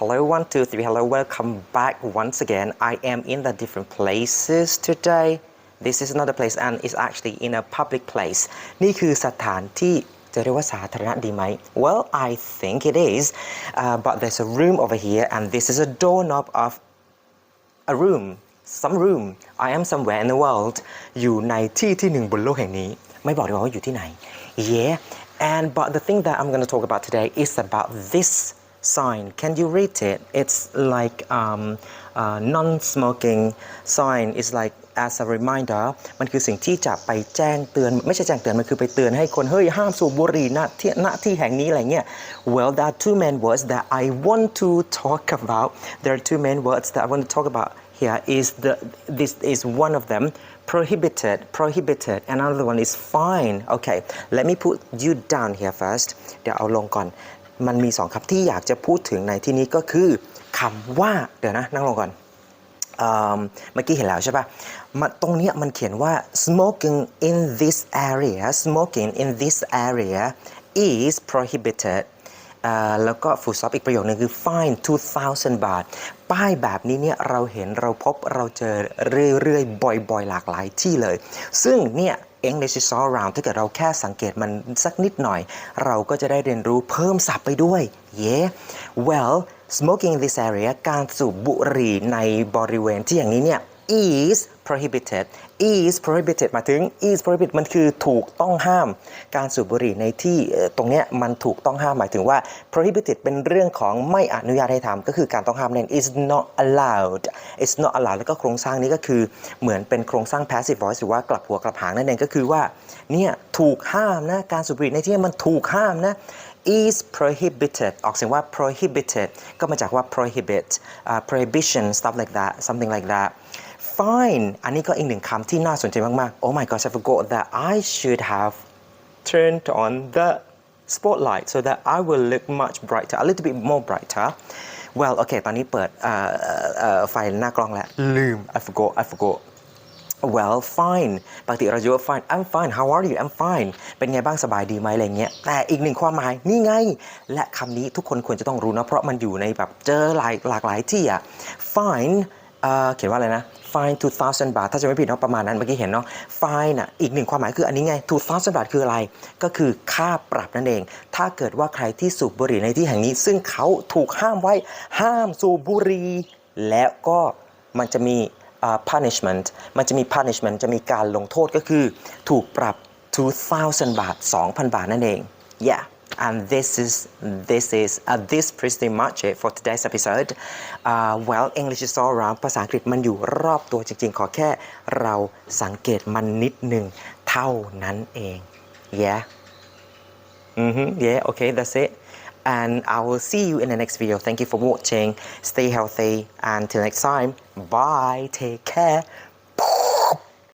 Hello, one, two, three. Hello, welcome back once again. I am in the different places today. This is another place and it's actually in a public place. นี่คือสถานที่จะเรียกว่าสาธารณะดีไหม Well, I think it is. Uh, but there's a room over here and this is a doorknob of a room some room I am somewhere in the world อยู่ในที่ที่หนึ่งบนโลกแห่งนี้ ไม่บอกดีกว่าว่าอยู่ที่ไหน yeah and but the thing that I'm going to talk about today is about this sign can you read it it's like um, uh, non-smoking sign is like as a reminder มันคือสิ่งที่จะไปแจ้งเตือน ไม่ใช่แจ้งเตือน มันคือไปเตือนให้คน เฮ้ย ห้ามสูบบุหรี่ณที่ณที่แห่งนี้อะไรเงี้ย well there are two main words that I want to talk about there are two main words that I want to talk about here is the this is one of them prohibited prohibited and another one is fine okay let me put you down here first เดี๋ยวเอาลงก่อน มันมีสองคำที่อยากจะพูดถึงในที่นี้ก็คือคำว่าเดี๋ยวนะนั่งลงก่อนเมื่อกี้เห็นแล้วใช่ปะ่ะตรงนี้มันเขียนว่า smoking in this area smoking in this area is prohibited แล้วก็ฟูลซอปอีกประโยคนึงคือ fine 2,000 บาท ป้ายแบบนี้เนี่ยเราเห็นเราพบเราเจอเรื่อยๆ บ่อยๆ หลากหลายที่เลย ซึ่งเนี่ย English is all around ถ้าเกิดเราแค่สังเกตมันสักนิดหน่อย เราก็จะได้เรียนรู้เพิ่มศัพท์ไปด้วย yeah well smoking in this area การสูบบุหรี่ในบริเวณที่อย่างนี้เนี่ย is prohibited is prohibited หมายถึง is prohibited มันคือถูกต้องห้าม การสูบบุหรี่ในที่ตรงเนี้ยมันถูกต้องห้ามหมายถึงว่า prohibited เป็นเรื่องของไม่อนุญาตให้ทำก็คือการต้องห้ามนั่น is not allowed is not allowed แล้วก็โครงสร้างนี้ก็คือเหมือนเป็นโครงสร้าง passive voice หรือว่ากลับหัวกลับหางนั่นเองก็คือว่าเนี่ยถูกห้ามนะการสูบบุหรี่ในที่นี้มันถูกห้ามนะ is prohibited ออกเสียงว่า prohibited ก็มาจากว่า prohibit uh, prohibition stuff like that something like that fine อันนี้ก็อีกหนึ่งคำที่น่าสนใจมากๆ oh my gosh I forgot that I should have turned on the spotlight so that I will look much brighter a little bit more brighter well โอเคตอนนี้เปิดไฟหน้ากล้องแล้ว ลืม I forgot I forgot well fine ปกติเราจะว่า fine I'm fine how are you I'm fine เป็นไงบ้างสบายดีไหมอะไรเงี้ย แต่อีกหนึ่งความหมายนี่ไง และคำนี้ทุกคนควรจะต้องรู้นะ เพราะมันอยู่ในแบบเจอหลายหลากหลายที่อะ fine เขียนว่าอะไรนะ fine 2,000บาท ถ้าจะไม่ผิดเนาะประมาณนั้นเมื่อกี้เห็นเนาะ fine อะอีกหนึ่งความหมายคืออันนี้ไง2,000บาทคืออะไร ก็คือค่าปรับนั่นเอง ถ้าเกิดว่าใครที่สูบบุหรี่ในที่แห่งนี้ ซึ่งเขาถูกห้ามไว้ห้ามสูบบุหรี่แล้วก็มันจะมี punishment มันจะมี punishment จะมีการลงโทษก็คือ ถูกปรับ 2,000 บาท 2,000 บาทนั่นเอง yeah and this is this is uh, this pretty much it for today's episode uh, well English is all around ภาษาอังกฤษมันอยู่รอบตัวจริงๆ ขอแค่เราสังเกตมันนิดหนึ่งเท่านั้นเอง yeah mm-hmm yeah okay that's it and I will see you in the next video thank you for watching stay healthy and till next time bye take care